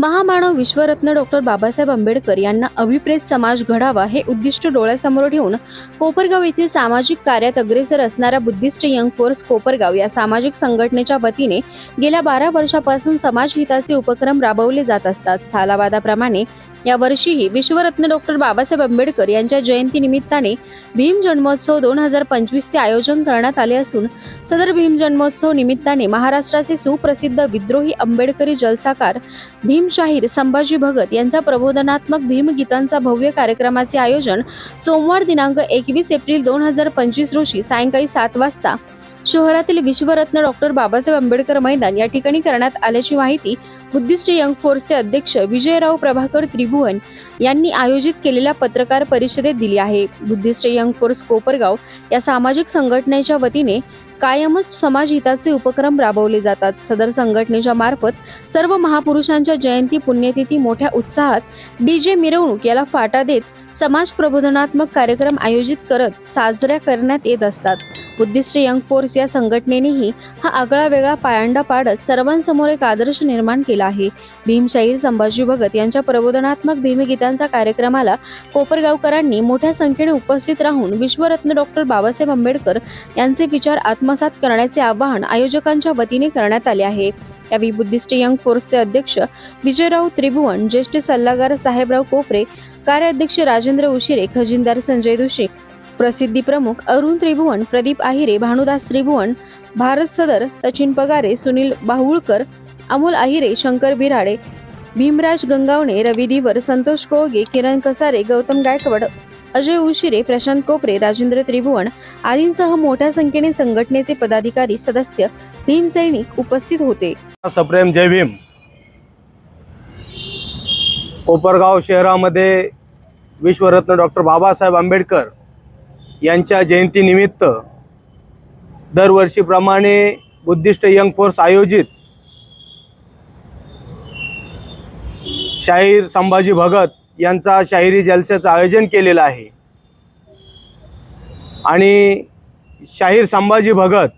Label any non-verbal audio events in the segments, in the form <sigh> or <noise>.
महामानव विश्वरत्न डॉक्टर बाबासाहेब आंबेडकर यांना अभिप्रेत समाज घडावा हे उद्दिष्ट डोळ्यासमोर ठेवून कोपरगाव येथील सामाजिक कार्यात अग्रेसर असणाऱ्या बुद्धिस्ट यंग फोर्स कोपरगाव या सामाजिक संघटनेच्या वतीने गेल्या बारा वर्षापासून समाजहिताचे उपक्रम राबवले जात असतात. सालावादाप्रमाणे यावर्षीही विश्वरत्न डॉक्टर बाबासाहेब आंबेडकर यांच्या जयंती निमित्ताने भीम जन्मोत्सव दोन हजार पंचवीसचे आयोजन करण्यात आले असून सदर भीम जन्मोत्सव निमित्ताने महाराष्ट्राचे सुप्रसिद्ध विद्रोही आंबेडकरी जलसाकार भीमशाहीर संभाजी भगत यांचा प्रबोधनात्मक भीमगीतांचा भव्य कार्यक्रमाचे आयोजन सोमवार दिनांक एकवीस एप्रिल दोन हजार पंचवीस रोजी सायंकाळी सात वाजता शहरातील विश्वरत्न डॉक्टर बाबासाहेब आंबेडकर मैदान या ठिकाणी करण्यात आल्याची माहिती बुद्धिस्ट यंग फोर्सचे अध्यक्ष विजयराव प्रभाकर त्रिभुवन यांनी आयोजित केलेल्या पत्रकार परिषदेत दिली आहे. बुद्धिस्ट यंग फोर्स कोपरगाव या सामाजिक संघटनेच्या वतीने कायमच समाज हिताचे उपक्रम राबवले जातात. सदर संघटनेच्या मार्फत सर्व महापुरुषांच्या जयंती पुण्यतिथी मोठ्या उत्साहात डीजे मिरवणूक याला फाटा देत समाज प्रबोधनात्मक कार्यक्रम आयोजित करत साजऱ्या करण्यात येत असतात. बुद्धिस्ट यंग फोर्स या संघटनेनेही हा आगळा वेगळा पायंडा पाडत सर्वांसमोर एक आदर्श निर्माण केला आहे. भीमशाहीर संभाजी भगत यांच्या प्रबोधनात्मक भीमगीतांचा कार्यक्रमाला कोपरगावकरांनी मोठ्या संख्येने उपस्थित राहून विश्वरत्न डॉक्टर बाबासाहेब आंबेडकर यांचे विचार आत्मसात करण्याचे आवाहन आयोजकांच्या वतीने करण्यात आले आहे. यावेळी बुद्धिस्ट यंग फोर्सचे अध्यक्ष विजयराव त्रिभुवन ज्येष्ठ सल्लागार साहेबराव कोपरे कार्याध्यक्ष राजेंद्र उशिरे खजिनदार संजय दुशे प्रसिद्धी प्रमुख अरुण त्रिभुवन प्रदीप आहिरे भानुदास त्रिभुवन भारत सदर सचिन पगारे सुनील बाहुळकर अमोल आहिरे शंकर बिराडे भीमराज गंगावणे रवी दिवर संतोष कोळगे किरण कसारे गौतम गायकवाड अजय उशिरे प्रशांत कोपरे राजेंद्र त्रिभुवन आदींसह मोठ्या संख्येने संघटनेचे पदाधिकारी सदस्य भीम सैनिक उपस्थित होते. सप्रेम जय भीम. कोपरगाव शहरामध्ये विश्वरत्न डॉक्टर बाबासाहेब आंबेडकर यांच्या जयंतीनिमित्त दरवर्षीप्रमाणे बुद्धिस्ट यंग फोर्स आयोजित शाहीर संभाजी भगत यांचा शाहिरी जलसाचं आयोजन केलेलं आहे. आणि शाहीर संभाजी भगत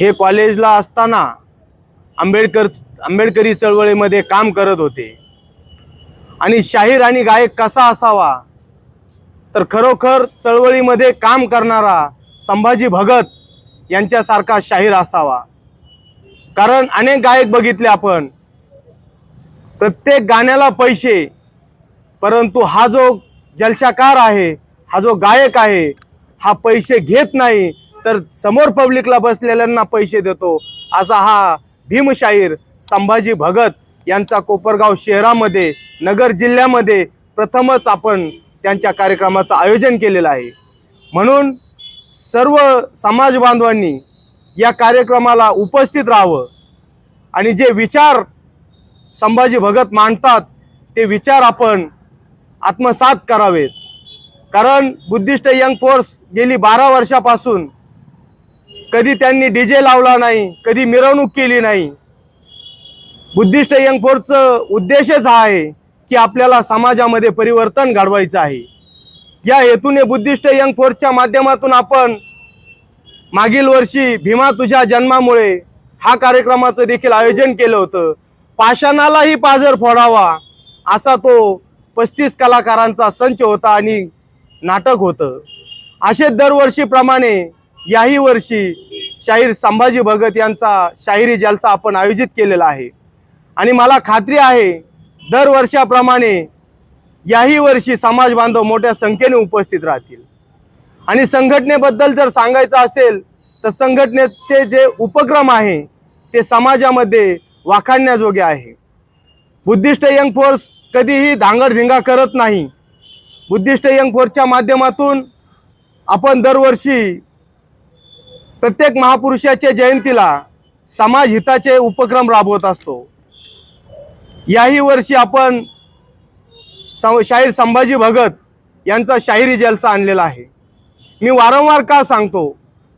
हे कॉलेजला असताना आंबेडकर आंबेडकरी चळवळीमध्ये काम करत होते. आणि शाहीर आणि गायक कसा असावा तर खरोखर चळवळीमध्ये काम करणारा संभाजी भगत यांच्यासारखा शाहीर असावा. कारण अनेक गायक बघितले आपण. प्रत्येक गाण्याला पैसे परंतु हा जो जलशाकार आहे हा जो गायक आहे हा पैसे घेत नाही तर समोर पब्लिकला बसलेल्यांना पैसे देतो असा हा भीमशाहीर संभाजी भगत यांचा कोपरगाव शहरामध्ये नगर जिल्ह्यामध्ये प्रथमच आपण त्यांच्या कार्यक्रमाचं आयोजन केलेलं आहे. म्हणून सर्व समाज बांधवांनी या कार्यक्रमाला उपस्थित राहावं आणि जे विचार संभाजी भगत मांडतात ते विचार आपण आत्मसात करावेत. कारण बुद्धिस्ट यंग फोर्स गेली बारा वर्षापासून कधी त्यांनी डी जे लावला नाही कधी मिरवणूक केली नाही. बुद्धिस्ट यंग फोर्सचं उद्देशच हा आहे की आपल्याला समाजामध्ये परिवर्तन घडवायचं आहे. या हेतूने बुद्धिस्ट यंग फोर्सच्या माध्यमातून आपण मागील वर्षी भीमा तुझ्या जन्मामुळे हा कार्यक्रमाचं देखील आयोजन केलं होतं. पाषाणालाही पाझर फोडावा असा तो पस्तीस कलाकारांचा संच होता आणि नाटक होतं. असे दरवर्षीप्रमाणे याही वर्षी शाहीर संभाजी भगत यांचा शाहिरी जलसा आपण आयोजित केलेला आहे. आणि मला खात्री आहे दरवर्षाप्रमाणे याही वर्षी समाज बांधव मोठ्या संख्येने उपस्थित राहतील. आणि संघटनेबद्दल जर सांगायचं असेल तर संघटनेचे जे उपक्रम आहे ते समाजामध्ये वाखाणण्याजोगे आहे. बुद्धिस्ट यंग फोर्स कधीही धांगडधिंगा करत नाही. बुद्धिस्ट यंग फोर्सच्या माध्यमातून आपण दरवर्षी प्रत्येक महापुरुषाच्या जयंतीला समाज हिताचे उपक्रम राबवत असतो. याही वर्षी आपण सं शाहीर संभाजी भगत यांचा शाहिरी जलसा आणलेला आहे. मी वारंवार का सांगतो?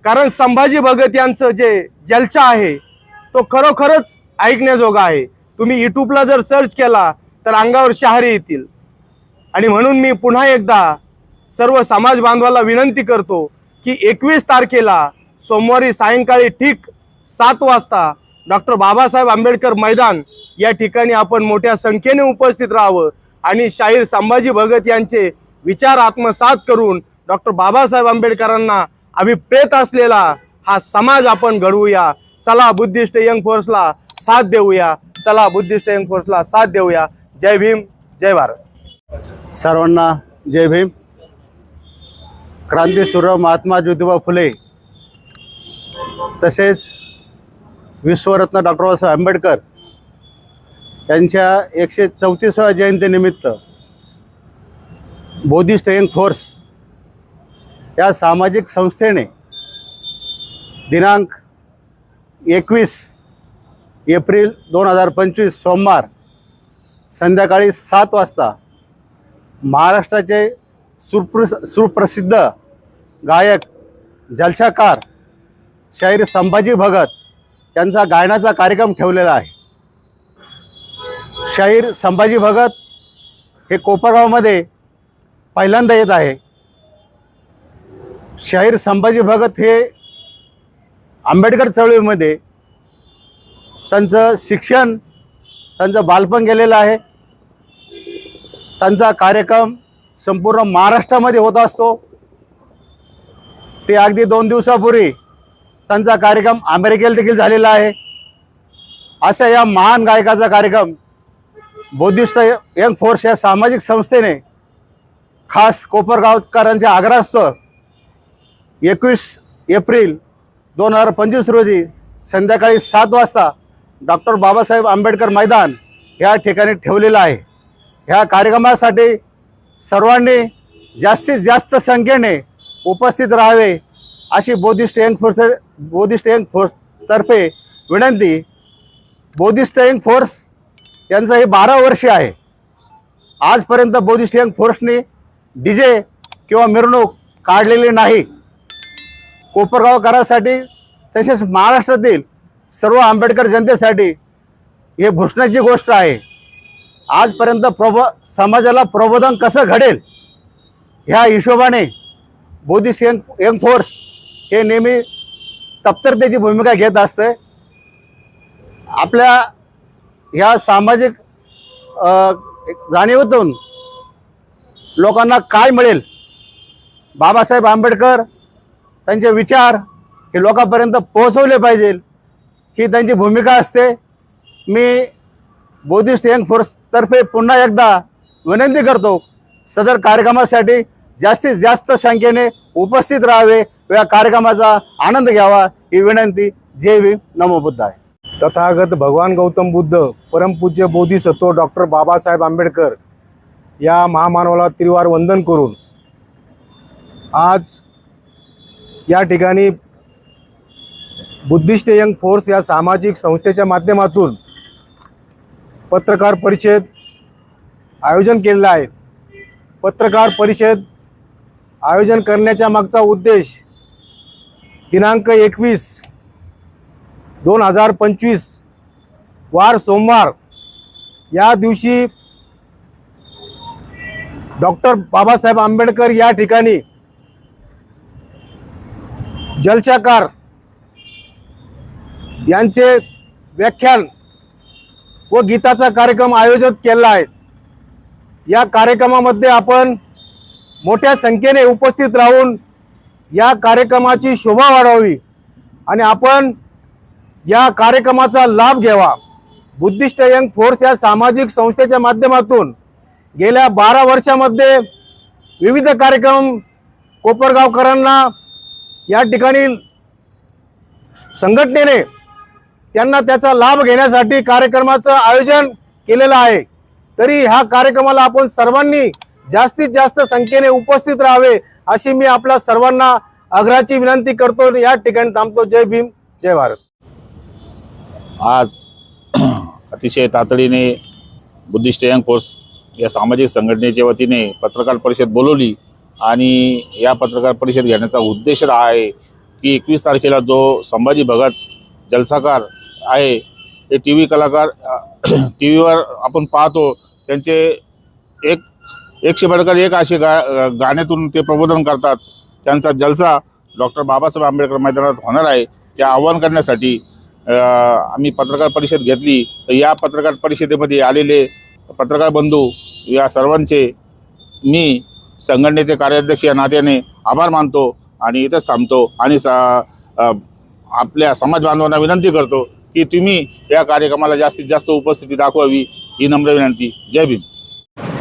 कारण संभाजी भगत यांचं जे जलसा आहे तो खरोखरच ऐकण्याजोगा आहे. तुम्ही यूट्यूबला जर सर्च केला तर अंगावर शहारी येतील. आणि म्हणून मी पुन्हा एकदा सर्व समाज बांधवाला विनंती करतो की एकवीस तारखेला सोमवारी सायंकाळी ठीक सात वाजता डॉक्टर बाबासाहेब आंबेडकर मैदान या ठिकाणी आपण मोठ्या संख्येने उपस्थित राहावं आणि शाहीर संभाजी भगत यांचे विचार आत्मसात करून डॉक्टर बाबासाहेब आंबेडकरांना अभिप्रेत असलेला हा समाज आपण घडवूया. चला बुद्धिस्ट यंग फोर्सला साथ देऊया. चला बुद्धिस्ट यंग फोर्सला साथ देऊया. जय भीम जय भारत. सर्वांना जय भीम. क्रांतीसूर्य महात्मा ज्योतिबा फुले तसेच विश्वरत्न डॉक्टर बाबासाहेब आंबेडकर यांच्या एकशे चौतीसाव्या जयंतीनिमित्त बोधी स्टेईंग फोर्स या सामाजिक संस्थेने दिनांक एकवीस एप्रिल दोन हजार पंचवीस सोमवार संध्याकाळी सात वाजता महाराष्ट्राचे सुप्र सुप्रसिद्ध गायक जलशाकार शाहीर संभाजी भगत त्यांचा गायनाचा कार्यक्रम ठेवलेला आहे. शाहीर संभाजी भगत हे कोपरगावमध्ये पहिल्यांदा येत आहे. शाहीर संभाजी भगत हे आंबेडकर चळवळीमध्ये त्यांचं शिक्षण त्यांचं बालपण गेलेलं आहे. त्यांचा कार्यक्रम संपूर्ण महाराष्ट्रामध्ये होत असतो. ते अगदी दोन दिवसापूर्वी त्यांचा कार्यक्रम अमेरिकेला देखील झालेला आहे. अशा या महान गायकाचा कार्यक्रम बौद्धिस्ट यंग फोर्स या सामाजिक संस्थेने खास कोपरगावकरांच्या आग्रहास्तव एकवीस एप्रिल दोन हजार पंचवीस रोजी संध्याकाळी सात वाजता डॉक्टर बाबासाहेब आंबेडकर मैदान या ठिकाणी ठेवलेलं आहे. ह्या कार्यक्रमासाठी सर्वांनी जास्तीत जास्त संख्येने उपस्थित राहावे. अशी Buddhist young force Buddhist young फोर्सतर्फे विनंती. बौद्धिस्ट यंग फोर्स यांचं हे बारा वर्षे आहे. आजपर्यंत बौद्धिस्ट यंग फोर्सने डी जे किंवा मिरवणूक काढलेली नाही. कोपरगावकरांसाठी तसेच महाराष्ट्रातील सर्व आंबेडकर जनतेसाठी हे भूषणाची गोष्ट आहे. आजपर्यंत प्रब समाजाला प्रबोधन कसं घडेल? ह्या हिशोबाने बौद्धिस्ट यंग यंग फोर्स हे नेहमी तप्तरतेची भूमिका घेत असते. आपल्या ह्या सामाजिक जाणीवतून लोकांना काय मिळेल? बाबासाहेब आंबेडकर त्यांचे विचार हे लोकांपर्यंत पोहोचवले पाहिजे ही त्यांची भूमिका असते. मी बौद्धिस्ट यंग फोर्सतर्फे पुन्हा एकदा विनंती करतो सदर कार्यक्रमासाठी जास्तीत जास्त संख्येने उपस्थित राहावे व या कार्यक्रमाचा आनंद घ्यावा ही विनंती. जय भीम. नमो बुद्ध आहे तथागत भगवान गौतम बुद्ध परमपूज्य बोधिसत्व डॉक्टर बाबासाहेब आंबेडकर या महामानवाला त्रिवार वंदन करून आज या ठिकाणी बुद्धिस्ट यंग फोर्स या सामाजिक संस्थेच्या माध्यमातून पत्रकार परिषद आयोजन केलेलं आहे. पत्रकार परिषद आयोजन करण्याच्या मागचा उद्देश दिनांक एकवीस दोन हजार पंचवीस वार सोमवार या दिवशी डॉक्टर बाबासाहेब आंबेडकर या ठिकाणी जलशाकार यांचे व्याख्यान व गीताचा कार्यक्रम आयोजित केला आहे. या कार्यक्रमामध्ये आपण मोठ्या संख्येने उपस्थित राहून या कार्यक्रमाची शोभा वाढवावी आणि आपण या कार्यक्रमाचा लाभ घ्यावा. बुद्धिस्ट यंग फोर्स या सामाजिक संस्थेच्या माध्यमातून गेल्या बारा वर्षामध्ये विविध कार्यक्रम कोपरगावकरांना या ठिकाणी संघटनेने त्यांना त्याचा लाभ घेण्यासाठी कार्यक्रमाचं आयोजन केलेलं आहे. तरी ह्या कार्यक्रमाला आपण सर्वांनी जास्तीत जास्त संख्येने उपस्थित राहावे अशी मी आपल्या सर्वांना आग्रहाची विनंती करतो या ठिकाणी थांबतो. जय भीम जय भारत. आज <clears throat> अतिशय तातडीने बुद्धिस्ट यंग फोर्स या सामाजिक संघटनेच्या वतीने पत्रकार परिषद बोलवली आणि या पत्रकार परिषद घेण्याचा उद्देश हा आहे की एकवीस तारखेला जो संभाजी भगत जलसाकार आहे ते टी व्ही कलाकार <clears throat> टी व्हीवर आपण पाहतो त्यांचे एक एकशे बडकर एक असे गा गाण्यातून ते प्रबोधन करतात. त्यांचा जलसा डॉक्टर बाबासाहेब आंबेडकर मैदानात होणार आहे. ते आव्हान करण्यासाठी आम्ही पत्रकार परिषद घेतली. तर या पत्रकार परिषदेमध्ये आलेले पत्रकार बंधू या सर्वांचे मी संघटनेचे कार्याध्यक्ष या नात्याने आभार मानतो आणि इथंच थांबतो आणि सा आपल्या समाज बांधवांना विनंती करतो की तुम्ही या कार्यक्रमाला जास्तीत जास्त उपस्थिती दाखवावी ही नम्र विनंती. जय भीम.